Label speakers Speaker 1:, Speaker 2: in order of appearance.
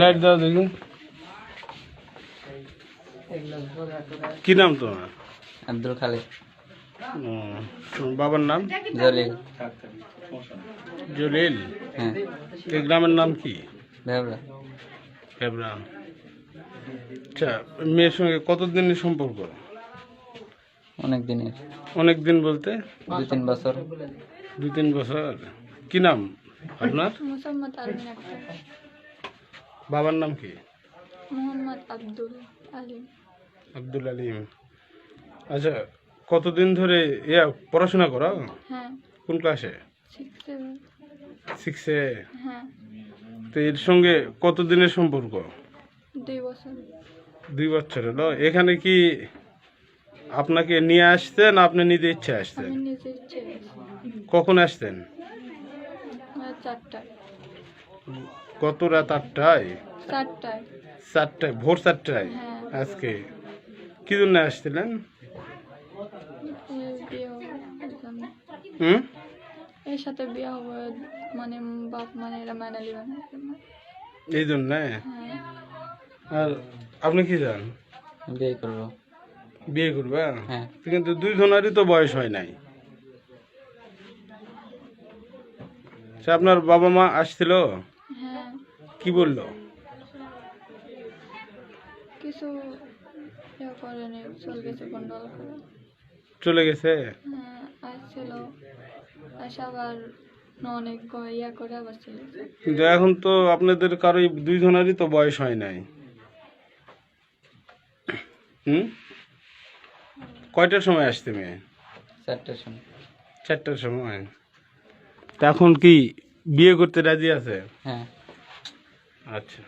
Speaker 1: Light দাও দেখি। কি নাম তোমার?
Speaker 2: আব্দুল খালিদ
Speaker 1: বাবার নাম?
Speaker 2: জলিল।
Speaker 1: জলিল?
Speaker 2: হ্যাঁ।
Speaker 1: এই গ্রামের নাম কি?
Speaker 2: ভেবরা।
Speaker 1: ফেবরা আচ্ছা মেয়ের সঙ্গে কতদিনের সম্পর্ক?
Speaker 2: অনেক দিনের।
Speaker 1: অনেক দিন বলতে?
Speaker 2: দু তিন বছর।
Speaker 1: দুই তিন বছর। কি নাম? আপনার?
Speaker 3: মোসাম্মদ আলমিন আক্তার
Speaker 1: বাবার নাম কি?
Speaker 3: মোহাম্মদ আব্দুল আলিম।
Speaker 1: আব্দুল আলিম। আচ্ছা কতদিন ধরে ইয়া পড়াশোনা করো?
Speaker 3: হ্যাঁ।
Speaker 1: কোন ক্লাসে
Speaker 3: সিক্স হ্যাঁ।
Speaker 1: তো এর সঙ্গে কতদিনের সম্পর্ক?
Speaker 3: দুই বছর।
Speaker 1: দুই বছর হলো। এখানে কি আপনাকে নিয়ে আসতেন আপনি নিজে ইচ্ছে আসতেন? কখন আসতেন?
Speaker 3: চারটায়।
Speaker 1: কত রাত আটটায়?
Speaker 3: চারটায়।
Speaker 1: চারটায় ভোর চারটায়?
Speaker 3: হ্যাঁ।
Speaker 1: আজকে কি জন্য আসছিলেন? হুম?
Speaker 3: এর সাথে বিয়ে হবে মানে বাপ মানে এরা মানা লিবে না।
Speaker 1: এই জন্যে?
Speaker 3: হ্যাঁ।
Speaker 1: আর আপনি কি জান
Speaker 2: বিয়ে করব।
Speaker 1: বিয়ে করবে?
Speaker 2: হ্যাঁ।
Speaker 1: কিন্তু দুই জনেরই তো বয়স হয় নাই। সে আপনার বাবা মা আসছিল?
Speaker 3: হ্যাঁ।
Speaker 1: কি বলল?
Speaker 3: কিছু ইয়ে করেনি চল গেছে গন্ডল করে।
Speaker 1: চলে গেছে?
Speaker 3: হ্যাঁ আসছিল। আবার অনেক ইয়া করে আবার চলে
Speaker 1: কিন্তু এখন তো আপনাদের কারোই দুই জনেরই তো বয়স হয় নাই। হুম। কয়টার সময় আসতে মেয়ে?
Speaker 2: চারটের সময়।
Speaker 1: চারটার সময়। এখন কি বিয়ে করতে রাজি আছে?
Speaker 2: হ্যাঁ।
Speaker 1: আচ্ছা।